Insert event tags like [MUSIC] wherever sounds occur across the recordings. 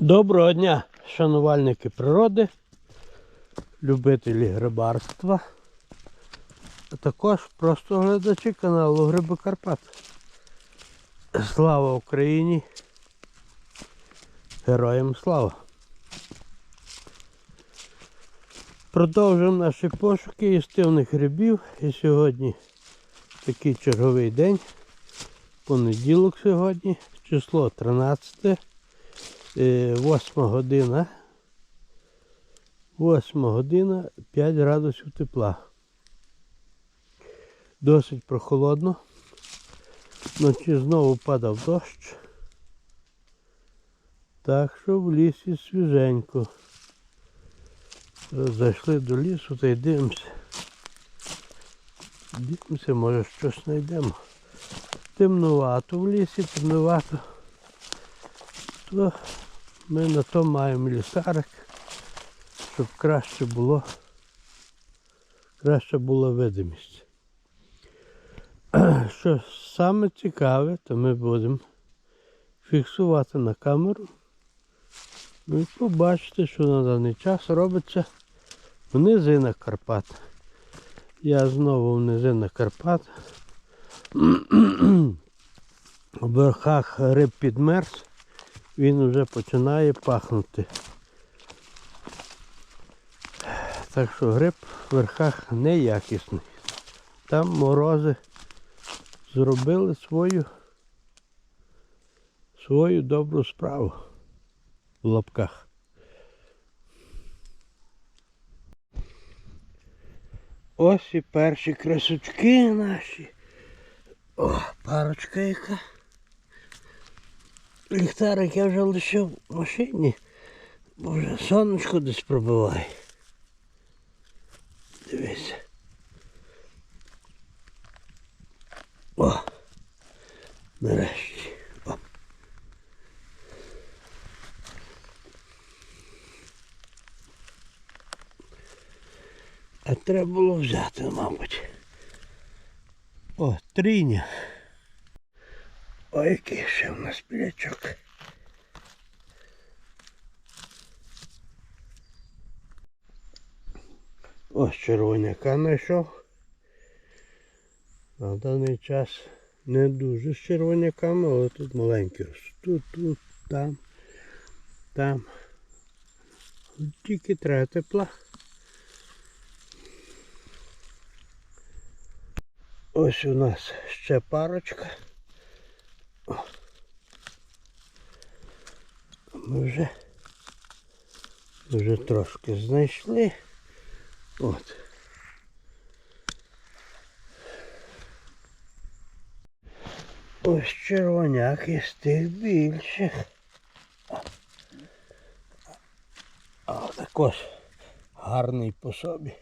Доброго дня, шанувальники природи, любителі грибарства, а також просто глядачі каналу Гриби Карпат. Слава Україні! Героям слава! Продовжуємо наші пошуки їстивних грибів. І сьогодні такий черговий день. Понеділок сьогодні, число 13. 8 година. 8 година 5 градусів тепла. Досить прохолодно. Вночі знову падав дощ. Так що в лісі свіженько. Зайшли до лісу та й дивимося. Дивимося, може щось знайдемо. Темнувато в лісі, темнувато. То ми на то маємо лісарик, щоб краще було, краще була видимість. [CLEARS THROAT] Що саме цікаве, то ми будемо фіксувати на камеру. Ну і побачите, що на даний час робиться в низинах Карпат. Я знову в низинах Карпат. [CLEARS THROAT] В верхах риб підмерз він вже починає пахнути. Так що гриб в верхах неякісний. Там морози зробили свою свою добру справу в лапках. Ось і перші красочки наші. О, парочка яка. Ліхтарик я вже лишив в машині, бо вже сонечко десь пробиває. Дивися. О! Нарешті. О. А треба було взяти, мабуть. О, тріня. Ой, який ще в нас білячок. Ось червоняка знайшов. На даний час не дуже з червоняками, але тут маленькі. Тут, тут, там, там. Тільки треба тепла. Ось у нас ще парочка. Ми вже, вже трошки знайшли. От. Ось червоняк із тих більших. А також гарний по собі.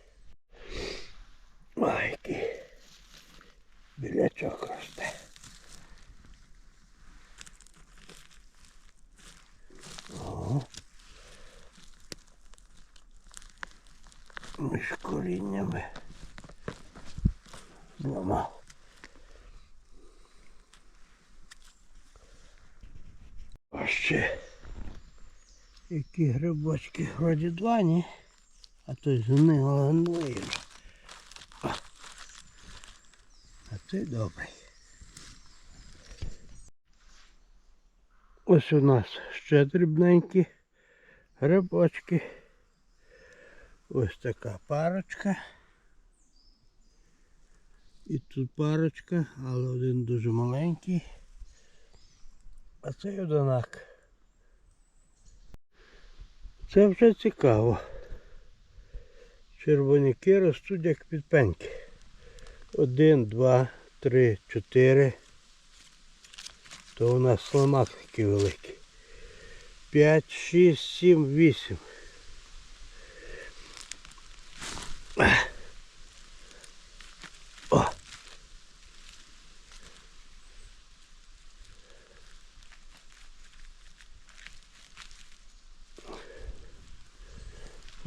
Ой, який білячок росте. О. Між коріннями зламав. А ще які грибочки вроді два, ні? А то згнило гнилий. вже. А. той добрий. Ось у нас ще дрібненькі грибочки. Ось така парочка. І тут парочка, але один дуже маленький. А цей одинак. Це вже цікаво. Червоняки ростуть як підпеньки. Один, два, три, чотири. То у нас сломат такий великий. П'ять, шість, сім, вісім.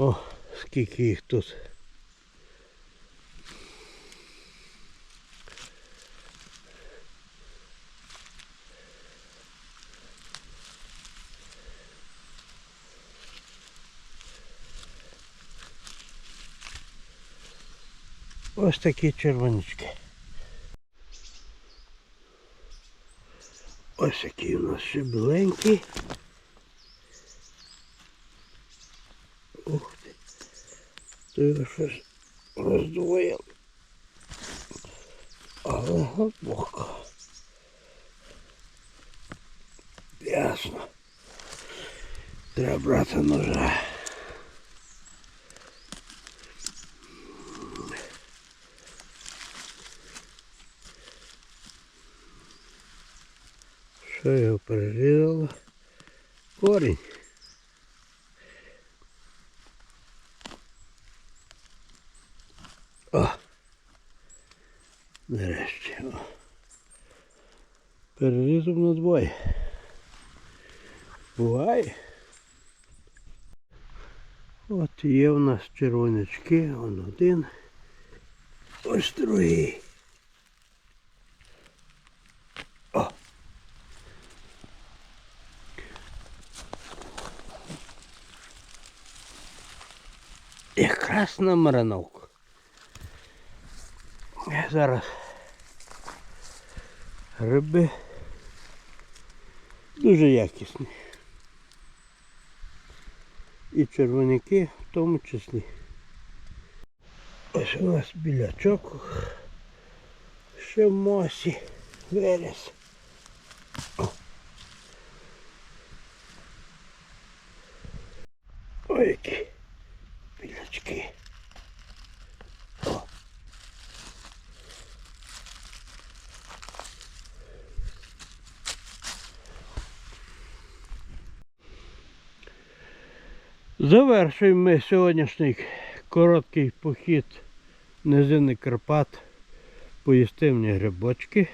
О, скільки їх тут. Ось такі червонички. Ось такі у нас ще біленькі. Ух ти. То його щось роздвоїв. Але глибоко. Ясно. Треба брати ножа. Що його перерізало? Корінь. О! Нарешті. О. Перерізав на двоє. Буває. От є у нас червонячки, он один. Ось другий. О! Якраз на марановку. Зараз гриби дуже якісні. І червоняки в тому числі. Ось у нас білячок. Ще в мосі виріс. О. Ой, які білячки. О. Завершуємо ми сьогоднішній короткий похід низини Карпат по їстивні грибочки.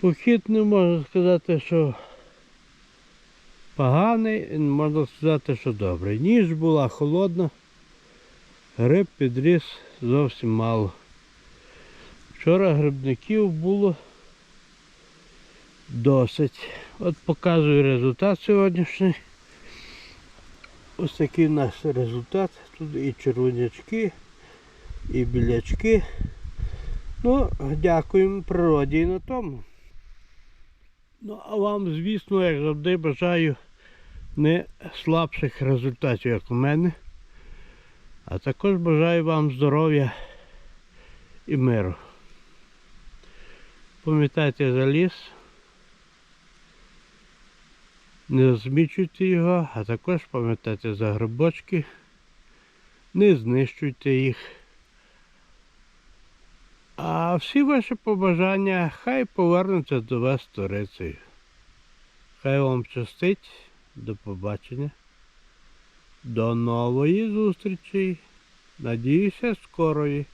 Похід не можна сказати, що поганий, можна сказати, що добрий. Ніж була холодна, гриб підріс зовсім мало. Вчора грибників було досить. От показую результат сьогоднішній. Ось такий у нас результат. Тут і червонячки, і білячки. Ну, дякуємо природі і на тому. Ну, а вам, звісно, як завжди, бажаю не слабших результатів, як у мене. А також бажаю вам здоров'я і миру. Пам'ятайте за ліс. Не змічуйте його, а також пам'ятайте за грибочки, не знищуйте їх. А всі ваші побажання хай повернуться до вас сторицею. Хай вам щастить. До побачення. До нової зустрічі. Надіюся, скорої.